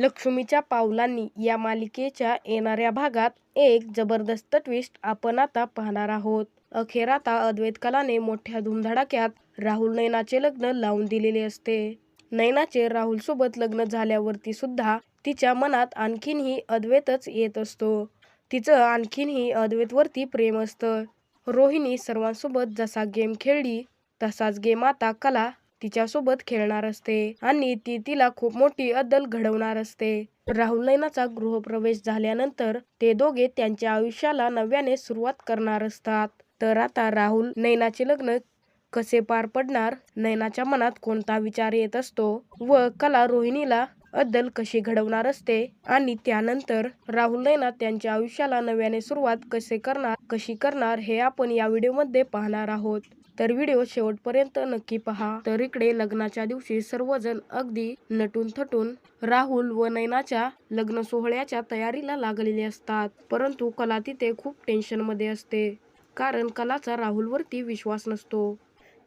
लक्ष्मीच्या पावलांनी या मालिकेच्या येणाऱ्या भागात एक जबरदस्त ट्विस्ट आपण आता पाहणार आहोत. अखेर आता अद्वैत कलाने मोठ्या धुमधडाक्यात राहुल नैनाचे लग्न लावून दिलेले असते. नैनाचे राहुल सोबत लग्न झाल्यावरती सुद्धा तिच्या मनात आणखीनही अद्वैतच येत असतो. तिचं आणखीनही अद्वैतवरती प्रेम असतं. रोहिणी सर्वांसोबत जसा गेम खेळली तसाच गेम आता कला तिच्यासोबत खेळणार असते आणि ती तिला खूप मोठी अद्दल घडवणार असते. राहुल नैनाचा गृहप्रवेश झाल्यानंतर ते दोघे त्यांच्या आयुष्याला नव्याने सुरुवात करणार असतात. तर आता राहुल नैनाचे लग्न कसे पार पडणार नैनाच्या मनात कोणता विचार येत असतो व कला रोहिणीला अद्दल कशी घडवणार असते आणि त्यानंतर राहुल नैना त्यांच्या आयुष्याला नव्याने सुरुवात कसे करणार कशी करणार हे आपण या व्हिडिओमध्ये पाहणार आहोत. तर व्हिडिओ शेवटपर्यंत नक्की पहा. तर इकडे लग्नाच्या दिवशी सर्वजण अगदी नटून थटून राहुल व नैनाच्या लग्न सोहळ्याच्या तयारीला लागलेले असतात. परंतु कला तिथे खूप टेन्शनमध्ये असते. कारण कलाचा राहुलवरती विश्वास नसतो.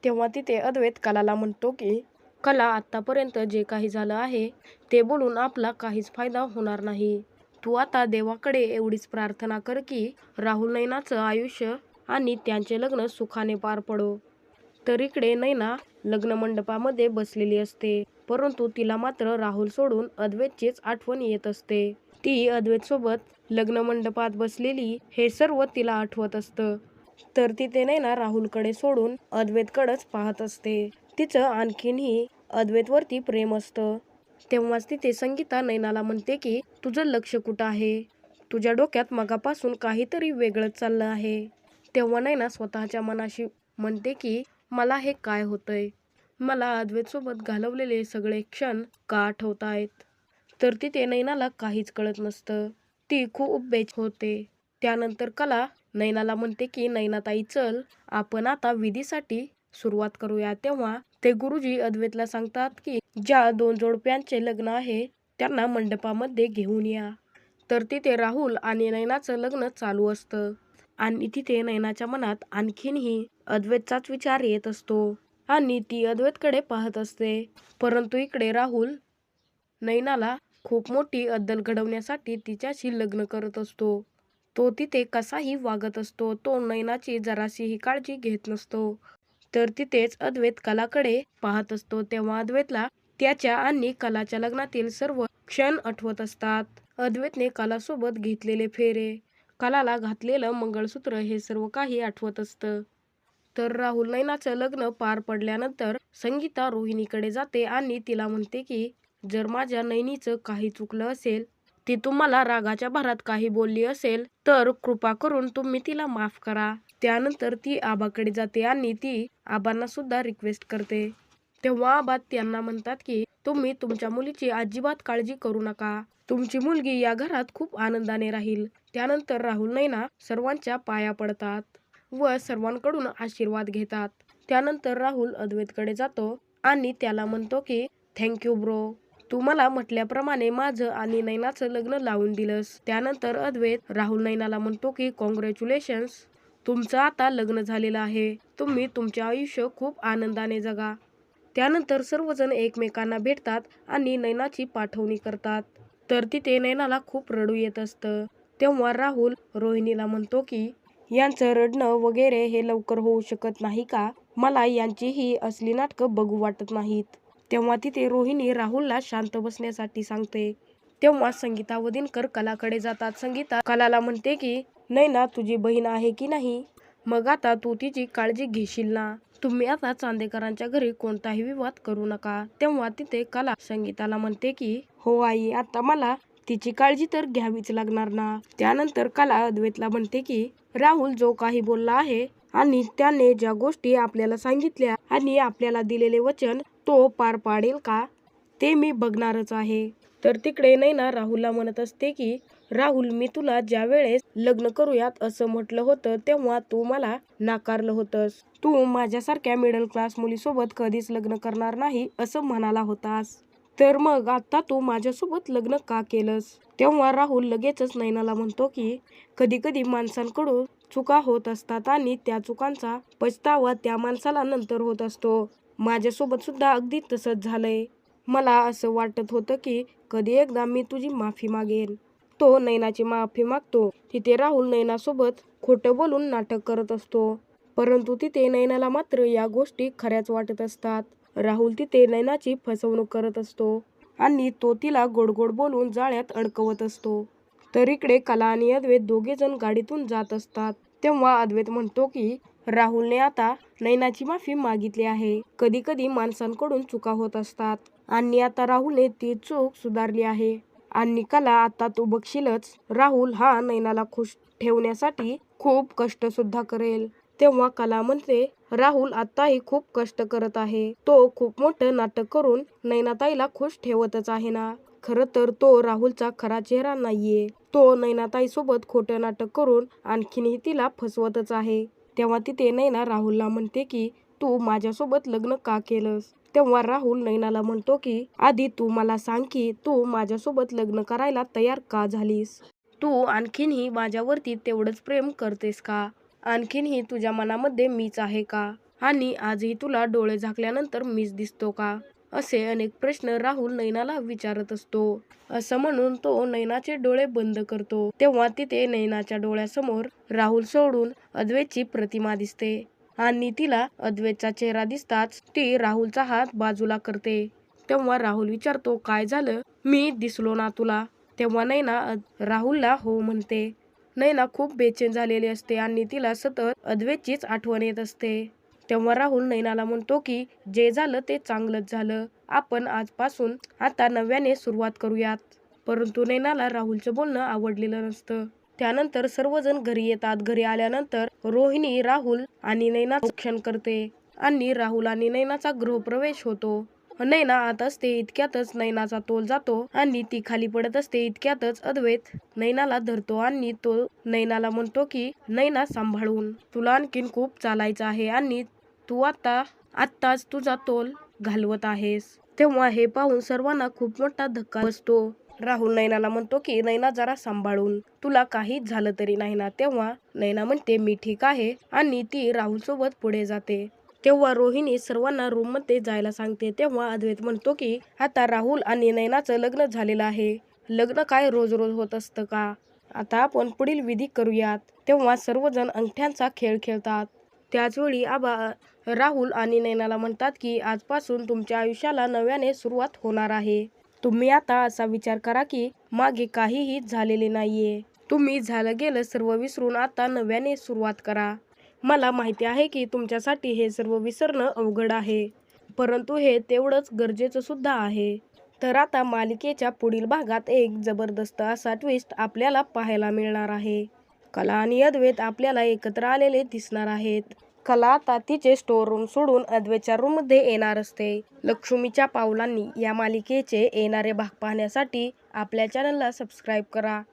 तेव्हा तिथे अद्वैत कलाला म्हणतो की कला आत्तापर्यंत जे काही झालं आहे ते बोलून आपला काहीच फायदा होणार नाही. तू आता देवाकडे एवढीच प्रार्थना कर की राहुल नैनाचं आयुष्य आणि त्यांचे लग्न सुखाने पार पडो. तर इकडे नैना लग्न मंडपामध्ये बसलेली असते. परंतु तिला मात्र राहुल सोडून अद्वैतचीच आठवण येत असते. ती अद्वैत सोबत लग्न मंडपात बसलेली हे सर्व तिला आठवत असतं. तर तिथे नैना राहुलकडे सोडून अद्वैतकडेच पाहत असते. तिचं आणखीनही अद्वैतवरती प्रेम असतं. तेव्हाच तिथे संगीता नैनाला म्हणते की तुझं लक्ष कुठं आहे? तुझ्या डोक्यात मगापासून काहीतरी वेगळंच चाललं आहे. तेव्हा नैना स्वतःच्या मनाशी म्हणते की मला हे काय होतंय? मला अद्वैतसोबत घालवलेले सगळे क्षण का आठवत आहेत तर तिथे नैनाला काहीच कळत नसतं. ती खूप बेच होते. त्यानंतर कला नैनाला म्हणते की नैनाताई चल आपण आता विधीसाठी सुरुवात करूया. तेव्हा ते गुरुजी अद्वैतला सांगतात की ज्या दोन जोडप्यांचे लग्न आहे त्यांना मंडपामध्ये घेऊन या. तर तिथे राहुल आणि नैनाचं लग्न चालू असतं. आणि तिथे नैनाच्या मनात आणखीनही अद्वैतचाच विचार येत असतो. आणि ती अद्वैतकडे पाहत असते. परंतु इकडे राहुल नैनाला खूप मोठी अद्दल घडवण्यासाठी तिच्याशी लग्न करत असतो. तो तिथे कसाही वागत असतो. तो नैनाची जराशीही काळजी घेत नसतो. तर तिथेच अद्वैत कलाकडे पाहत असतो. तेव्हा अद्वैतला त्याच्या आणि कलाच्या लग्नातील सर्व क्षण आठवत असतात. अद्वैतने कलासोबत घेतलेले फेरे कलाला घातलेलं मंगळसूत्र हे सर्व काही आठवत असतं. तर राहुल नैनाचं लग्न पार पडल्यानंतर संगीता रोहिणीकडे जाते आणि तिला म्हणते की जर माझ्या नैनीचं काही चुकलं असेल ती तुम्हाला रागाच्या भरात काही बोलली असेल तर कृपा करून तुम्ही तिला माफ करा. त्यानंतर ती आबाकडे जाते आणि ती आबांना सुद्धा रिक्वेस्ट करते. तेव्हा आबा त्यांना म्हणतात की तुम्ही तुमच्या मुलीची अजिबात काळजी करू नका. तुमची मुलगी या घरात खूप आनंदाने राहील. त्यानंतर राहुल नैना सर्वांच्या पाया पडतात व सर्वांकडून आशीर्वाद घेतात. त्यानंतर राहुल अद्वैतकडे जातो आणि त्याला म्हणतो की थँक्यू ब्रो तू मला म्हटल्याप्रमाणे माझं आणि नैनाचं लग्न लावून दिलंस. त्यानंतर अद्वैत राहुल नैनाला म्हणतो की कॉंग्रॅच्युलेशन्स तुमचं आता लग्न झालेलं आहे. तुम्ही तुमचे आयुष्य खूप आनंदाने जगा. त्यानंतर सर्वजण एकमेकांना भेटतात आणि नैनाची पाठवणी करतात. तर तिथे नैनाला खूप रडू येत असतं. तेव्हा राहुल रोहिणीला म्हणतो की यांचं रडणं वगैरे हे लवकर होऊ शकत नाही का? मला यांची ही असली नाटकं बघू वाटत नाहीत. तेव्हा तिथे रोहिणी राहुलला शांत बसण्यासाठी सांगते. तेव्हा संगीता वदिनकर कलाकडे जातात. संगीता कलाला म्हणते की नैना तुझी बहीण आहे की नाही? मग आता तू तिची काळजी घेशील ना? तुम्ही आता चांदेकरांच्या घरी कोणताही विवाद करू नका. तेव्हा तिथे कला संगीताला म्हणते की हो आई आता मला तिची काळजी तर घ्यावीच लागणार ना. त्यानंतर कला अद्वैतला म्हणते की राहुल जो काही बोलला आहे आणि त्याने ज्या गोष्टी आपल्याला सांगितल्या आणि आपल्याला दिलेले वचन तो पार पाडेल का? ते मी बघणारच आहे. तर तिकडे नैना राहुलला म्हणत असते की राहुल मी तुला ज्या वेळेस लग्न करूयात असं म्हटलं होतं तेव्हा तू मला नाकारलं होतंस. तू माझ्यासारख्या मिडल क्लास मुलीसोबत कधीच लग्न करणार नाही असं म्हणाला होतास. तर मग आता तू माझ्यासोबत लग्न का केलंस? तेव्हा राहुल लगेचच नैनाला म्हणतो की कधी कधी माणसांकडून चुका होत असतात आणि त्या चुकांचा पछतावा त्या माणसाला नंतर होत असतो. माझ्यासोबत सुद्धा अगदी तसंच झालंय. मला असं वाटत होतं की कधी एकदा मी तुझी माफी मागेन. तो नैनाची माफी मागतो. तिथे राहुल नैनासोबत खोटं बोलून नाटक करत असतो. परंतु तिथे नैनाला मात्र या गोष्टी खऱ्याच वाटत असतात. राहुल तिथे नैनाची फसवणूक करत असतो आणि तो तिला गोड गोड बोलून जाळ्यात अडकवत असतो. तर इकडे कला आणि अद्वैत दोघे जण गाडीतून जात असतात. तेव्हा अद्वैत म्हणतो की राहुलने आता नैनाची माफी मागितली आहे. कधी कधी माणसांकडून चुका होत असतात. आणि आता राहुलने ती चूक सुधारली आहे. आणि कला आता तू बघशीलच. राहुल हा नैनाला खुश ठेवण्यासाठी खूप कष्ट सुद्धा करेल. तेव्हा कला म्हणते राहुल आताही खूप कष्ट करत आहे. तो खूप मोठं नाटक करून नैनाताईला खुश ठेवतच आहे ना? खरं तर तो राहुलचा खरा चेहरा नाहीये. तो नैनाताई सोबत खोटं नाटक करून आणखीनही तिला फसवतच आहे. तेव्हा तिथे नैना राहुलला म्हणते की तू माझ्यासोबत लग्न का केलंस? तेव्हा राहुल नैनाला म्हणतो की आधी तू मला सांग की तू माझ्यासोबत लग्न करायला तयार का झालीस? तू आणखीनही माझ्यावरती तेवढंच प्रेम करतेस का? आणखीनही तुझ्या मनामध्ये मीच आहे का? आणि आजही तुला डोळे झाकल्यानंतर मीच दिसतो का? असे अनेक प्रश्न राहुल नैनाला विचारत असतो. असं म्हणून तो नैनाचे डोळे बंद करतो. तेव्हा तिथे नैनाच्या डोळ्यासमोर राहुल सोडून अद्वेची प्रतिमा दिसते. आणि तिला अद्वैतचा चेहरा दिसताच ती राहुलचा हात बाजूला करते. तेव्हा राहुल विचारतो काय झालं? मी दिसलो ना तुला? तेव्हा नैना अद- राहुलला हो म्हणते. नैना खूप बेचैन झालेली असते आणि तिला सतत अद्वैतचीच आठवण येत असते. तेव्हा राहुल नैनाला म्हणतो की जे झालं ते चांगलंच झालं. आपण आजपासून आता नव्याने सुरुवात करूयात. परंतु नैनाला राहुलचं बोलणं आवडलेलं नसतं. त्यानंतर सर्वजण घरी येतात. घरी आल्यानंतर रोहिणी राहुल आणि नैना रक्षण करते आणि राहुल आणि नैनाचा गृहप्रवेश होतो. नैना आत असते इतक्यातच नैनाचा तोल जातो आणि ती खाली पडत असते इतक्यातच अद्वैत नैनाला धरतो आणि तो नैनाला म्हणतो की नैना सांभाळून. तुला आणखीन खूप चालायचं आहे आणि तू आता आत्ताच तुझा तोल घालवत आहेस. तेव्हा हे पाहून सर्वांना खूप मोठा धक्का बसतो. राहुल नैनाला म्हणतो की नैना जरा सांभाळून. तुला काहीच झालं तरी नाही ना? तेव्हा नैना म्हणते मी ठीक आहे. आणि ती राहुल सोबत पुढे जाते. तेव्हा रोहिणी सर्वांना रूममध्ये जायला सांगते. तेव्हा अद्वैत म्हणतो की आता राहुल आणि नैनाचं लग्न झालेलं आहे. लग्न काय रोज रोज होत असतं का? आता आपण पुढील विधी करूयात. तेव्हा सर्वजण अंगठ्यांचा खेळ खेळतात. त्याचवेळी आबा राहुल आणि नैनाला म्हणतात की आजपासून तुमच्या आयुष्याला नव्याने सुरुवात होणार आहे. तुम्ही आता असा विचार करा की मागे काहीही झालेले नाहीये. तुम्ही झालं गेलं सर्व विसरून आता नव्याने सुरुवात करा. मला माहिती आहे की तुमच्यासाठी हे सर्व विसरणं अवघड आहे. परंतु हे तेवढंच गरजेचं सुद्धा आहे. तर आता मालिकेच्या पुढील भागात एक जबरदस्त असा ट्विस्ट आपल्याला पाहायला मिळणार आहे. कला आणि अद्वैत आपल्याला एकत्र आलेले दिसणार आहेत. कला आता तिचे स्टोर रूम सोडून अद्वेच्या रूममध्ये येणार असते. लक्ष्मीच्या पावलांनी या मालिकेचे येणारे भाग पाहण्यासाठी आपल्या चॅनलला सबस्क्राईब करा.